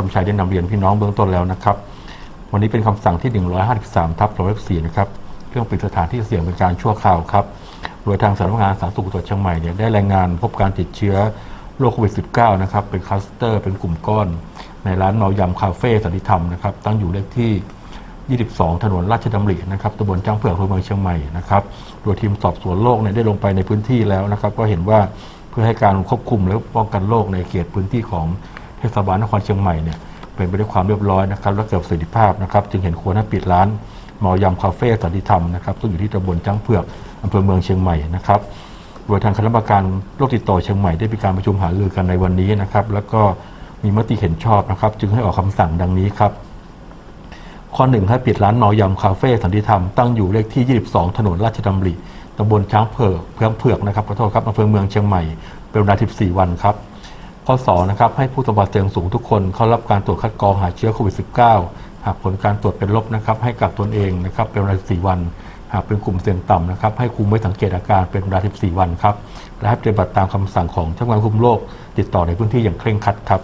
คำชัยได้นำเรียนพี่น้องเบื้องต้นแล้วนะครับ วันนี้เป็นคำสั่งที่ 153 ทับ204นะครับเรื่องปิดสถานที่เสี่ยงเป็นการชั่วคราวครับ โดยทางสำนักงานสาธารณสุขจังหวัดเชียงใหม่เนี่ยได้รายงานพบการติดเชื้อโรคโควิด -19 นะครับ เป็นคลัสเตอร์ เป็นกลุ่มก้อน ในร้านเมายำคาเฟ่สันติธรรมนะครับ ตั้งอยู่เลขที่ 22 ถนนราชดำรินะครับตำบลจ้างเผือกอำเภอเมืองเชียงใหม่นะครับ โดยทีมสอบสวนโรคเนี่ยได้ลงไปในพื้นที่แล้วนะครับ ก็เห็นว่าเพื่อให้การควบคุมและป้องกันโรคในเขตพื้นที่ของ เทศบาลนครเชียงใหม่เนี่ยเป็นไปด้วยความเรียบร้อยนะครับและเกิดประสิทธิภาพนะครับจึงเห็นควรให้ปิดร้านเมายำคาเฟ่สันติธรรมนะครับซึ่งอยู่ที่ตำบลจ้างเผือกอำเภอเมืองเชียงใหม่นะครับโดยทางคณะกรรมการโรคติดต่อเชียงใหม่ได้มีการประชุมหารือกันในวันนี้นะครับแล้วก็มีมติเห็นชอบนะครับ จึงให้ออกคำสั่งดังนี้ครับข้อหนึ่งให้ปิดร้านเมายำคาเฟ่สันติธรรมตั้งอยู่เลขที่ 22 ถนนราชดำริตำบลช้างเผือกเพืองเผือกนะครับขอโทษครับอำเภอเมืองเชียงใหม่เป็นเวลา 14 วันครับ ข้อ2นะครับให้ผู้สัมผัสเสี่ยงสูงทุกคนเข้ารับการตรวจคัดกรองหาเชื้อโควิด -19 หากผลการตรวจเป็นลบนะครับให้กักตนเองนะครับเป็นเวลา14วัน หากเป็นกลุ่มเสี่ยงต่ำนะครับให้คุมไว้สังเกตอาการเป็นเวลา14วันครับและให้ปฏิบัติตามคำสั่งของเจ้าหน้าที่คุมโรคติดต่อในพื้นที่อย่างเคร่งครัดครับ